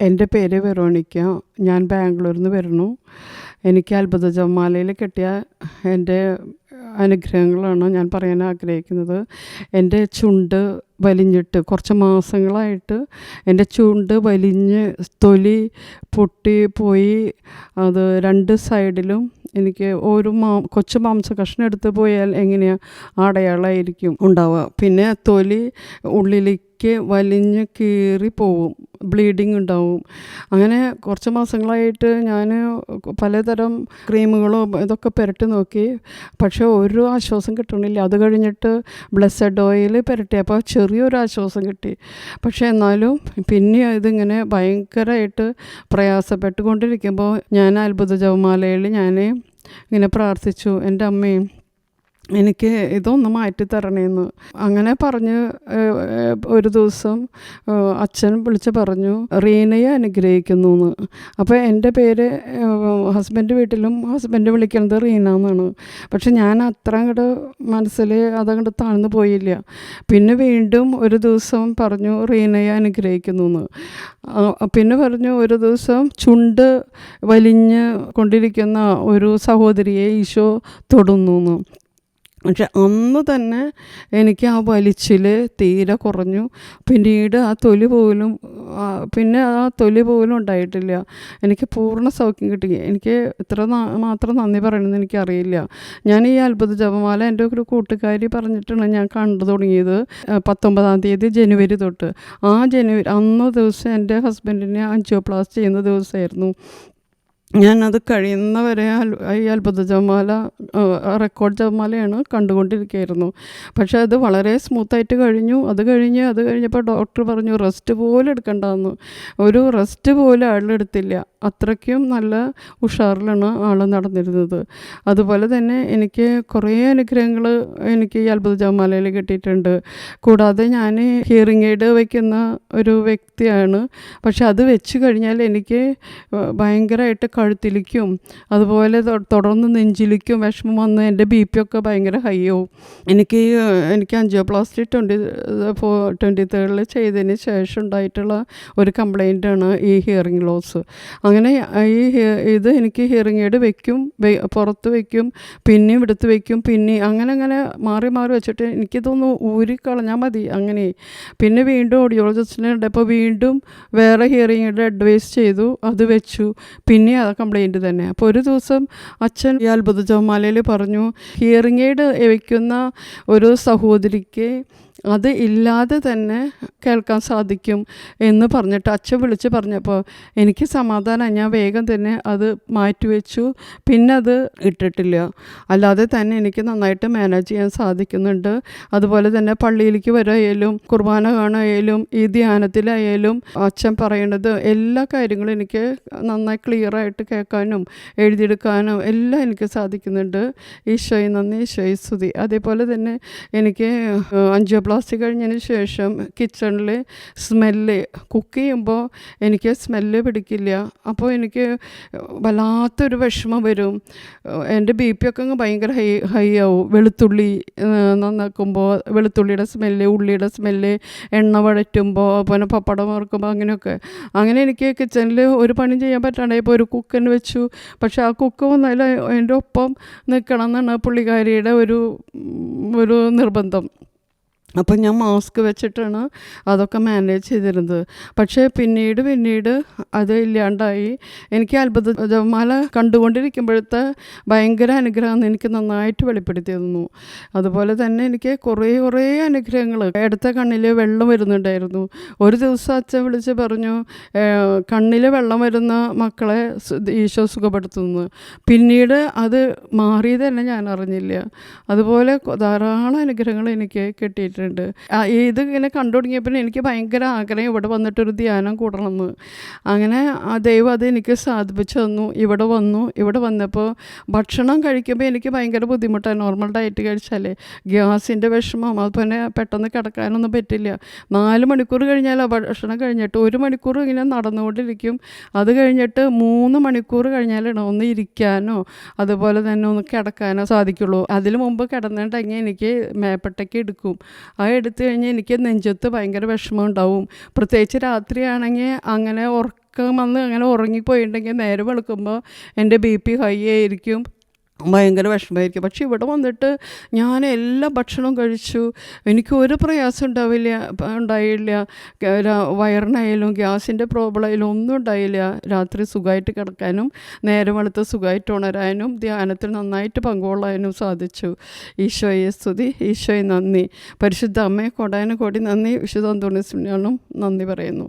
എന്റെ പേര് വെറോണിക്ക. ഞാൻ ബാംഗ്ലൂരിൽ നിന്ന് വരുന്നു. എനിക്ക് അത്ഭുത ജപമാലയിൽ കിട്ടിയ എന്റെ അനുഗ്രഹങ്ങളാണ് ഞാൻ പറയാൻ ആഗ്രഹിക്കുന്നത്. എന്റെ ചുണ്ട് വലിഞ്ഞിട്ട് കുറച്ച് മാസങ്ങളായിട്ട് എന്റെ ചുണ്ട് വലിഞ്ഞ് തൊലി പൊട്ടി പോയി. അത് രണ്ട് സൈഡിലും എനിക്ക് ഒരു മാ കൊച്ചു മാംസ കഷ്ണം എടുത്ത് പോയാൽ എങ്ങനെയാണ് അടയാളമായിരിക്കും ഉണ്ടാവുക. പിന്നെ തൊലി ഉള്ളിലേക്ക് വലിഞ്ഞ് കീറി പോവും ബ്ലീഡിങ് ഉണ്ടാവും. അങ്ങനെ കുറച്ച് മാസങ്ങളായിട്ട് ഞാൻ പലതരം ക്രീമുകളോ ഇതൊക്കെ പുരട്ടി നോക്കി. പക്ഷേ ഒരു ആശ്വാസം കിട്ടണില്ല. അത് കഴിഞ്ഞിട്ട് ബ്ലസ്സഡ് ഓയിൽ പുരട്ടിയപ്പോൾ ചെറിയൊരു ആശ്വാസം കിട്ടി. പക്ഷേ എന്നാലും പിന്നെ ഇതിങ്ങനെ ഭയങ്കരമായിട്ട് പ്രയാസപ്പെട്ടുകൊണ്ടിരിക്കുമ്പോൾ ഞാൻ അത്ഭുത ജവമാലയിൽ ഞാൻ ഇങ്ങനെ പ്രാർത്ഥിച്ചു. എന്റെ അമ്മയും എനിക്ക് ഇതൊന്ന് മാറ്റി തരണേന്ന്. അങ്ങനെ പറഞ്ഞ് ഒരു ദിവസം അച്ഛൻ വിളിച്ച് പറഞ്ഞു റീനയെ അനുഗ്രഹിക്കുന്നു എന്ന് അപ്പോൾ എന്റെ പേര് ഹസ്ബൻഡ് വീട്ടിലും ഹസ്ബൻഡ് വിളിക്കുന്നത് റീന എന്നാണ് പക്ഷെ ഞാൻ അത്ര അങ്ങോട്ട് മനസ്സിൽ അതങ്ങോട്ട് താഴ്ന്നു പോയില്ല. പിന്നെ വീണ്ടും ഒരു ദിവസം പറഞ്ഞു റീനയെ അനുഗ്രഹിക്കുന്നു എന്ന് പിന്നെ പറഞ്ഞു ഒരു ദിവസം ചുണ്ട് വലിഞ്ഞ് കൊണ്ടിരിക്കുന്ന ഒരു സഹോദരിയെ ഈശോ തൊടുന്നു എന്ന് പക്ഷെ അന്ന് തന്നെ എനിക്ക് ആ വലിച്ചിൽ തീരെ കുറഞ്ഞു. പിന്നീട് ആ തൊലി പോലും പിന്നെ ആ തൊലി പോലും ഉണ്ടായിട്ടില്ല. എനിക്ക് പൂർണ സൗഖ്യം കിട്ടി. എനിക്ക് ഇത്ര മാത്രം നന്ദി പറയണമെന്ന് എനിക്കറിയില്ല. ഞാൻ ഈ അത്ഭുത ജപമാല എന്റെ ഒരു കൂട്ടുകാരി പറഞ്ഞിട്ടാണ് ഞാൻ കണ്ടു തുടങ്ങിയത് പത്തൊമ്പതാം തീയതി ജനുവരി തൊട്ട്. ആ ജനുവരി അന്ന് ദിവസം എന്റെ ഹസ്ബൻഡിനെ അഞ്ചിയോപ്ലാസ്റ്റ് ചെയ്യുന്ന ദിവസമായിരുന്നു. ഞാനത് കഴിയുന്നവരെ ഈ അത്ഭുത ജപമാല റെക്കോർഡ് ജപമാലയാണ് കണ്ടുകൊണ്ടിരിക്കുകയായിരുന്നു. പക്ഷേ അത് വളരെ സ്മൂത്തായിട്ട് കഴിഞ്ഞു. അത് കഴിഞ്ഞ് അത് കഴിഞ്ഞപ്പോൾ ഡോക്ടർ പറഞ്ഞു റെസ്റ്റ് പോലും എടുക്കണ്ടെന്ന്. ഒരു റെസ്റ്റ് പോലും ആളെടുത്തില്ല അത്രയ്ക്കും നല്ല ഉഷാറിലാണ് ആൾ നടന്നിരുന്നത്. അതുപോലെ തന്നെ എനിക്ക് കുറേ അനുഗ്രഹങ്ങൾ എനിക്ക് ഈ അത്ഭുത ജപമാലയിൽ കിട്ടിയിട്ടുണ്ട്. കൂടാതെ ഞാൻ ഹിയറിംഗ് എയ്ഡ് വയ്ക്കുന്ന ഒരു വ്യക്തിയാണ്. പക്ഷെ അത് വെച്ച് കഴിഞ്ഞാൽ എനിക്ക് ഭയങ്കരമായിട്ട് കഴുത്തിലേക്കും അതുപോലെ തുടർന്ന് നെഞ്ചിലേക്കും വിഷമം വന്ന് എന്റെ ബി പി ഒക്കെ ഭയങ്കര ഹൈ ആവും. എനിക്ക് എനിക്ക് അഞ്ചിയോപ്ലാസ്റ്റി ട്വന്റി ഫോ ട്വന്റി തേർഡിൽ ചെയ്തതിന് ശേഷം ഉണ്ടായിട്ടുള്ള ഒരു കംപ്ലൈന്റാണ് ഈ ഹിയറിംഗ് ലോസ് അങ്ങനെ ഈ ഇത് എനിക്ക് ഹിയറിംഗ് എയ്ഡ് വെക്കും പുറത്ത് വെക്കും പിന്നെ എടുത്ത് വെക്കും പിന്നെ അങ്ങനെ അങ്ങനെ മാറി മാറി വെച്ചിട്ട് എനിക്കിതൊന്ന് ഊരിക്കളഞ്ഞാൽ മതി അങ്ങനെ. പിന്നെ വീണ്ടും ഓഡിയോളജിസ്റ്റിനെ കണ്ടപ്പോൾ വീണ്ടും വേറെ ഹിയറിംഗ് എയ്ഡ് അഡ്വൈസ് ചെയ്തു അത് വെച്ചു. പിന്നെ കംപ്ലൈന്റ് തന്നെ. അപ്പോൾ ഒരു ദിവസം അച്ഛൻ ഈ അത്ഭുത പറഞ്ഞു ഹിയറിംഗ് എയ്ഡ് വയ്ക്കുന്ന ഒരു സഹോദരിക്ക് അത് ഇല്ലാതെ തന്നെ കേൾക്കാൻ സാധിക്കും എന്ന് പറഞ്ഞിട്ട് അച്ഛൻ വിളിച്ച് പറഞ്ഞപ്പോൾ എനിക്ക് സമാധാനം ഞാൻ വേഗം തന്നെ അത് മാറ്റിവെച്ചു. പിന്നെ അത് ഇട്ടിട്ടില്ല. അല്ലാതെ തന്നെ എനിക്ക് നന്നായിട്ട് മാനേജ് ചെയ്യാൻ സാധിക്കുന്നുണ്ട്. അതുപോലെ തന്നെ പള്ളിയിലേക്ക് വരായാലും കുർബാന കാണായാലും ഈ ധ്യാനത്തിലായാലും അച്ഛൻ പറയണത് എല്ലാ കാര്യങ്ങളും എനിക്ക് നന്നായി ക്ലിയറായിട്ട് കേൾക്കാനും എഴുതിയെടുക്കാനും എല്ലാം എനിക്ക് സാധിക്കുന്നുണ്ട്. ഈശോയെ നന്ദി. ഈശോയെ സ്തുതി. അതേപോലെ തന്നെ എനിക്ക് അഞ്ചോ പ്ലാസ്റ്റിക് കഴിഞ്ഞതിന് ശേഷം കിച്ചണിൽ സ്മെല്ല് കുക്ക് ചെയ്യുമ്പോൾ എനിക്ക് സ്മെല്ല് പിടിക്കില്ല. അപ്പോൾ എനിക്ക് വല്ലാത്തൊരു വിഷമം വരും. എന്റെ ബി പി ഒക്കെ അങ്ങ് ഭയങ്കര ഹൈ ഹൈ ആവും. വെളുത്തുള്ളി നന്നാക്കുമ്പോൾ വെളുത്തുള്ളിയുടെ സ്മെല്ല് ഉള്ളിയുടെ സ്മെല്ല് എണ്ണ വഴറ്റുമ്പോൾ പിന്നെ പപ്പടം വറുക്കുമ്പോൾ അങ്ങനെയൊക്കെ. അങ്ങനെ എനിക്ക് കിച്ചണിൽ ഒരു പണി ചെയ്യാൻ പറ്റാണ്ടായി ഇപ്പോൾ ഒരു കുക്കന് വെച്ചു. പക്ഷേ ആ കുക്ക് വന്നാൽ അതിന്റെ ഒപ്പം നിൽക്കണം എന്നാണ് പുള്ളിക്കാരിയുടെ ഒരു ഒരു നിർബന്ധം. അപ്പം ഞാൻ മാസ്ക് വെച്ചിട്ടാണ് അതൊക്കെ മാനേജ് ചെയ്തിരുന്നത്. പക്ഷേ പിന്നീട് പിന്നീട് അത് ഇല്ലാണ്ടായി. എനിക്ക് അത്ഭുത ജപമാല കണ്ടുകൊണ്ടിരിക്കുമ്പോഴത്തെ ഭയങ്കര അനുഗ്രഹം എനിക്ക് നന്നായിട്ട് വെളിപ്പെടുത്തി തന്നു അതുപോലെ തന്നെ എനിക്ക് കുറേ കുറേ അനുഗ്രഹങ്ങൾ. ഇടത്തെ കണ്ണിൽ വെള്ളം വരുന്നുണ്ടായിരുന്നു. ഒരു ദിവസം അച്ഛൻ വിളിച്ച് പറഞ്ഞു കണ്ണിൽ വെള്ളം വരുന്ന മക്കളെ ഈശോ സുഖപ്പെടുത്തുന്നു. പിന്നീട് അത് മാറിയതന്നെ ഞാൻ അറിഞ്ഞില്ല. അതുപോലെ ധാരാളം അനുഗ്രഹങ്ങൾ എനിക്ക് കിട്ടിയിട്ടുണ്ട്. ആ, ഇത് ഇങ്ങനെ കണ്ടു തുടങ്ങിയപ്പോൾ എനിക്ക് ഭയങ്കര ആഗ്രഹം ഇവിടെ വന്നിട്ടൊരു ധ്യാനം കൂടണമെന്ന്. അങ്ങനെ ആ ദൈവം അത് എനിക്ക് സാധിപ്പിച്ചു തന്നു. ഇവിടെ വന്നു. ഇവിടെ വന്നപ്പോൾ ഭക്ഷണം കഴിക്കുമ്പോൾ എനിക്ക് ഭയങ്കര ബുദ്ധിമുട്ടാണ്. നോർമൽ ഡയറ്റ് കഴിച്ചാലേ. ഗ്യാസിന്റെ വിഷമം. അതുപോലെ പെട്ടെന്ന് കിടക്കാനൊന്നും പറ്റില്ല. നാല് മണിക്കൂർ കഴിഞ്ഞാൽ ഭക്ഷണം കഴിഞ്ഞിട്ട് ഒരു മണിക്കൂർ ഇങ്ങനെ നടന്നുകൊണ്ടിരിക്കും. അത് കഴിഞ്ഞിട്ട് മൂന്ന് മണിക്കൂർ കഴിഞ്ഞാലാണ് ഒന്ന് ഇരിക്കാനോ അതുപോലെ തന്നെ ഒന്ന് കിടക്കാനോ സാധിക്കുള്ളൂ. അതിന് മുമ്പ് കിടന്നിട്ടുണ്ടെങ്കിൽ എനിക്ക് മേപ്പട്ടയ്ക്ക് എടുക്കും. ആ എടുത്തു കഴിഞ്ഞാൽ എനിക്ക് നെഞ്ചത്ത് ഭയങ്കര വിഷമം ഉണ്ടാവും. പ്രത്യേകിച്ച് രാത്രിയാണെങ്കിൽ അങ്ങനെ ഉറക്കം വന്ന് അങ്ങനെ ഉറങ്ങിപ്പോയിട്ടുണ്ടെങ്കിൽ നേരെ വെളുക്കുമ്പോൾ എന്റെ ബി പി ഹൈ ആയിരിക്കും. ഭയങ്കര വിഷമമായിരിക്കും. പക്ഷെ ഇവിടെ വന്നിട്ട് ഞാൻ എല്ലാ ഭക്ഷണവും കഴിച്ചു. എനിക്ക് ഒരു പ്രയാസം ഉണ്ടാവില്ല ഉണ്ടായില്ല. വയറിനായാലും ഗ്യാസിന്റെ പ്രോബ്ലം ആയാലും ഒന്നും ഉണ്ടായില്ല. രാത്രി സുഖമായിട്ട് കിടക്കാനും നേരം വെളുത്ത് സുഖമായിട്ട് ഉണരാനും ധ്യാനത്തിൽ നന്നായിട്ട് പങ്കുകൊള്ളാനും സാധിച്ചു. ഈശോയെ സ്തുതി. ഈശോയെ നന്ദി. പരിശുദ്ധ അമ്മയെ കൊടാനും കൂടി നന്ദി. വിശുദ്ധ അന്തോണിസിനും നന്ദി പറയുന്നു.